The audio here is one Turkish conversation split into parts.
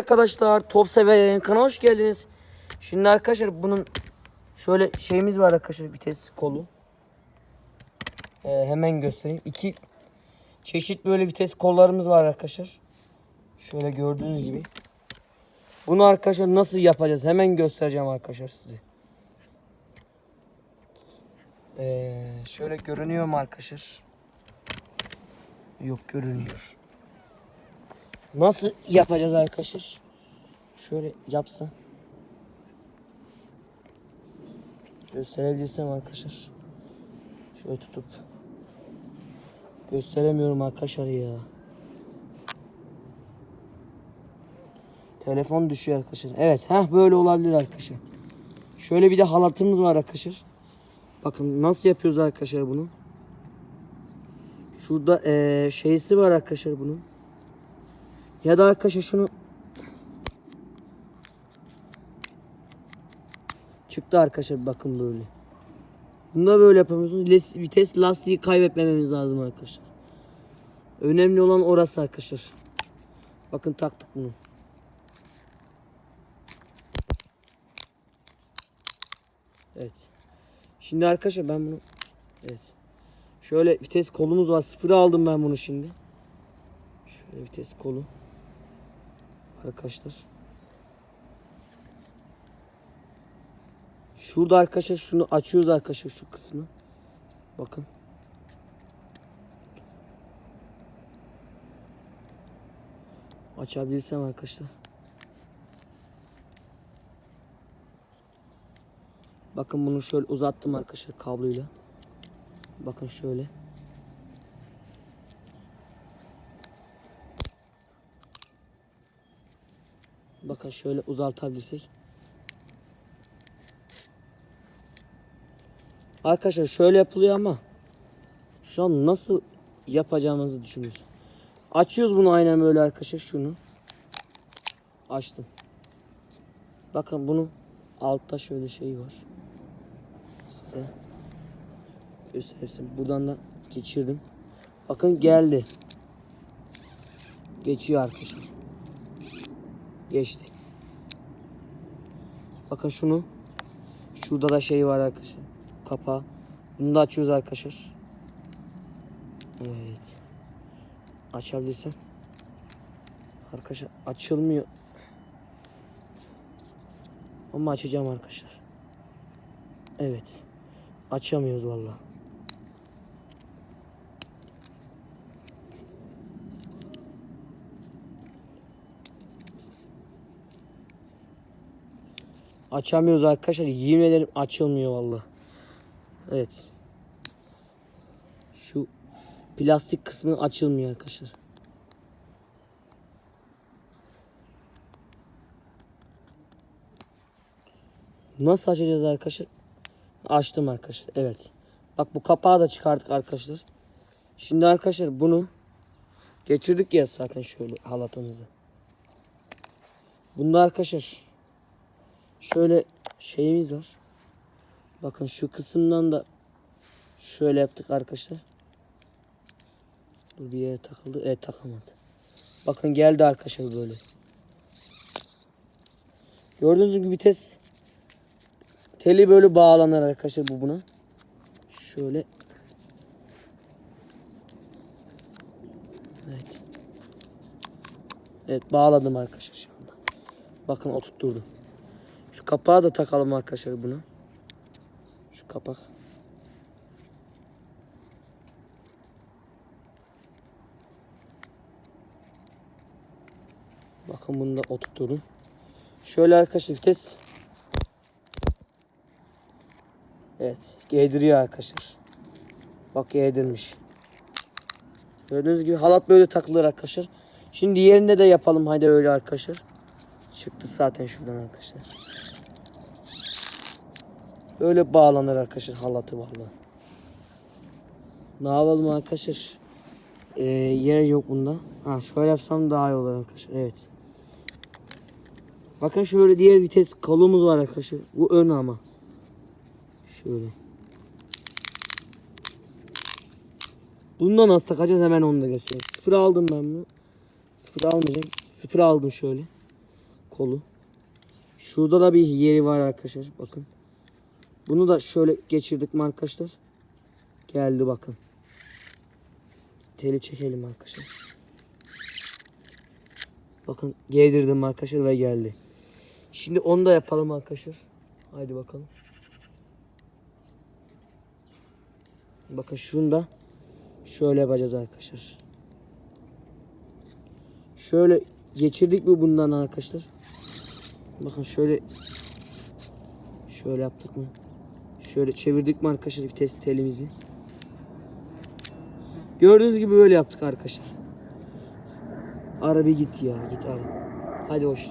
Arkadaşlar top sever kanala hoş geldiniz. Şimdi arkadaşlar bunun şöyle şeyimiz var arkadaşlar vites kolu. Ee, hemen göstereyim. İki çeşit böyle vites kollarımız var arkadaşlar. Şöyle gördüğünüz gibi. Bunu arkadaşlar nasıl yapacağız hemen göstereceğim arkadaşlar size. Ee, şöyle görünüyor mu arkadaşlar? Yok görünmüyor. Nasıl yapacağız arkadaşlar? Şöyle yapsam. Gösterebilirsem arkadaşlar. Şöyle tutup. Gösteremiyorum arkadaşlar ya. Telefon düşüyor arkadaşlar. Evet, heh böyle olabilir arkadaşlar. Şöyle bir de halatımız var arkadaşlar. Bakın nasıl yapıyoruz arkadaşlar bunu. Şurada eee şeysi var arkadaşlar bunun. Ya da arkadaşlar şunu çıktı arkadaşlar bakın böyle. Bunda böyle yapamıyorsunuz. Vites lastiği kaybetmememiz lazım arkadaşlar. Önemli olan orası arkadaşlar. Bakın taktık bunu. Evet. Şimdi arkadaşlar ben bunu evet. Şöyle vites kolumuz var. Sıfıra aldım ben bunu şimdi. Şöyle vites kolu. Arkadaşlar. Şurada arkadaşlar şunu açıyoruz arkadaşlar şu kısmı. Bakın. Açabilirsem arkadaşlar. Bakın bunu şöyle uzattım arkadaşlar kabloyla. Bakın şöyle. Bakın şöyle uzatabilirsek. Arkadaşlar şöyle yapılıyor ama şu an nasıl yapacağımızı düşünüyoruz. Açıyoruz bunu aynen böyle arkadaşlar şunu. Açtım. Bakın bunun altta şöyle şey var. Size göstersin. Buradan da geçirdim. Bakın geldi. Geçiyor arkadaşlar. Geçti. Bakın şunu. Şurada da şey var arkadaşlar. Kapağı. Bunu da açıyoruz arkadaşlar. Evet. Açabilirsem. Arkadaşlar açılmıyor. Ama açacağım arkadaşlar. Evet. Açamıyoruz vallahi. Açamıyoruz arkadaşlar. Yemin ederim açılmıyor vallahi. Evet. Şu plastik kısmı açılmıyor arkadaşlar. Nasıl açacağız arkadaşlar? Açtım arkadaşlar. Evet. Bak bu kapağı da çıkardık arkadaşlar. Şimdi arkadaşlar bunu geçirdik ya zaten şöyle halatımızı. Bunda arkadaşlar şöyle şeyimiz var. Bakın şu kısımdan da şöyle yaptık arkadaşlar. Dur bir yere takıldı. Evet takamadı. Bakın geldi arkadaşlar böyle. Gördüğünüz gibi vites teli böyle bağlanır arkadaşlar bu buna. Şöyle. Evet. Evet bağladım arkadaşlar şu anda. Bakın oturtturdum. Kapağı da takalım arkadaşlar buna. Şu kapak. Bakın bunu da oturtturdum. Şöyle arkadaşlar vites. Evet. Giydiriyor arkadaşlar. Bak giydirmiş. Gördüğünüz gibi halat böyle takılır arkadaşlar. Şimdi yerinde de yapalım haydi öyle arkadaşlar. Çıktı zaten şuradan arkadaşlar. Böyle bağlanır arkadaşlar halatı vallahi. Ne yapalım arkadaşlar? Ee, yer yok bunda. Ha şöyle yapsam daha iyi olur arkadaşlar. Evet. Bakın şöyle diğer vites kolumuz var arkadaşlar. Bu ön ama. Şöyle. Bundan nasıl takacağız hemen onu da göstereyim. Sıfır aldım ben bunu. Sıfır almayacağım. Sıfır aldım şöyle. kolu. Şurada da bir yeri var arkadaşlar. Bakın. Bunu da şöyle geçirdik mi arkadaşlar? Geldi bakın. Teli çekelim arkadaşlar. Bakın giydirdim arkadaşlar ve geldi. Şimdi onu da yapalım arkadaşlar. Haydi bakalım. Bakın şunu da şöyle yapacağız arkadaşlar. Şöyle geçirdik mi bundan arkadaşlar? Bakın şöyle şöyle yaptık mı? Şöyle çevirdik mi arkadaşlar vites telimizi? Gördüğünüz gibi böyle yaptık arkadaşlar. Ara bir git ya git ara. Hadi hoş.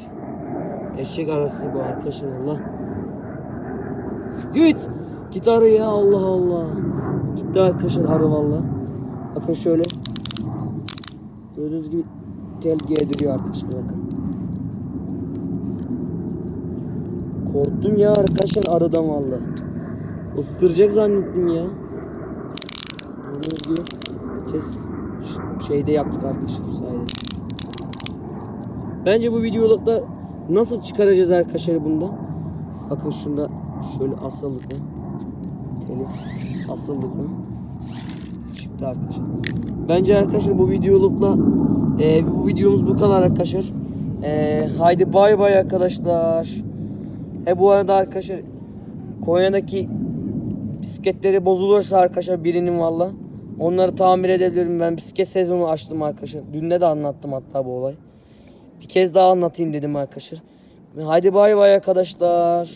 Eşek arası bu arkadaşlar Allah. Git. Git ara ya Allah Allah. Gitti arkadaşlar arı valla. Bakın şöyle. Gördüğünüz gibi tel giydiriyor arkadaşlar bakın. Korktum ya arkadaşlar arıdan valla. Isıtıracak zannettim ya. Vites ş- şeyde yaptık arkadaşlar bu sayede. Bence bu videolukta nasıl çıkaracağız arkadaşlar bunda? Bakın şunda şöyle asıldık mı? Teli asıldık mı? Çıktı arkadaşlar. Bence arkadaşlar bu videolukla e, bu videomuz bu kadar arkadaşlar. E, haydi bay bay arkadaşlar. E bu arada arkadaşlar Konya'daki bisikletleri bozulursa arkadaşlar birinin valla onları tamir edebilirim. Ben bisiklet sezonu açtım arkadaşlar. Dün de anlattım hatta bu olay. Bir kez daha anlatayım dedim arkadaşlar. Haydi bay bay arkadaşlar.